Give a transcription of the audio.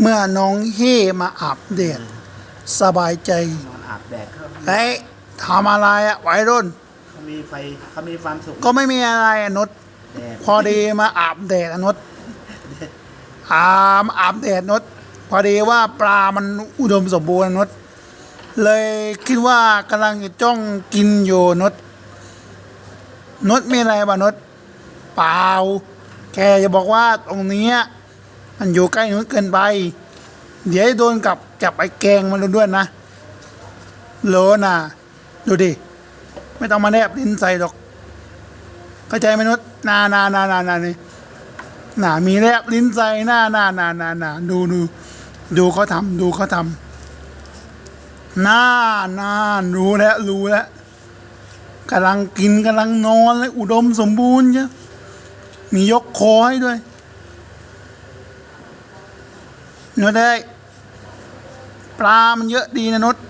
เมื่อน้องเฮมาอาบแดดสบายใจนอนอาบแดดเขาเฮ้ยทำอะไรอะวัยรุ่น เขามีไฟเขามีความสุขก็ไม่มีอะไรอะนุชแดดพอดีมาอาบแดดอะนุชอามาอาบแดดนุชพอดีว่าปลามันอุดมสมบูรณ์อะนุชเลยคิดว่ากำลังจะจ้องกินอยู่นุชนุชมีอะไรบ้านุชเปล่า แกจะบอกว่าตรงเนี้ย มันอยู่ใกล้นุชเกินไป เดี๋ยวโดนกับจับไอ้แกงมันด้วยนะโลน่ะ ดูดิ ไม่ต้องมาแนบลิ้นใส่หรอกเข้าใจมนุษย์นานานานานานี่หน่ามีแลบลิ้นใส่หน้าหน้านานานาดูดูดูเขาทำดูเขาทำหน้าหน้ารู้แล้วรู้แล้วกำลังกินกำลังนอนเลยอุดมสมบูรณ์จ้ะมียกคอให้ด้วย นุษย์ได้ยปลามันเยอะดีนะนุษย์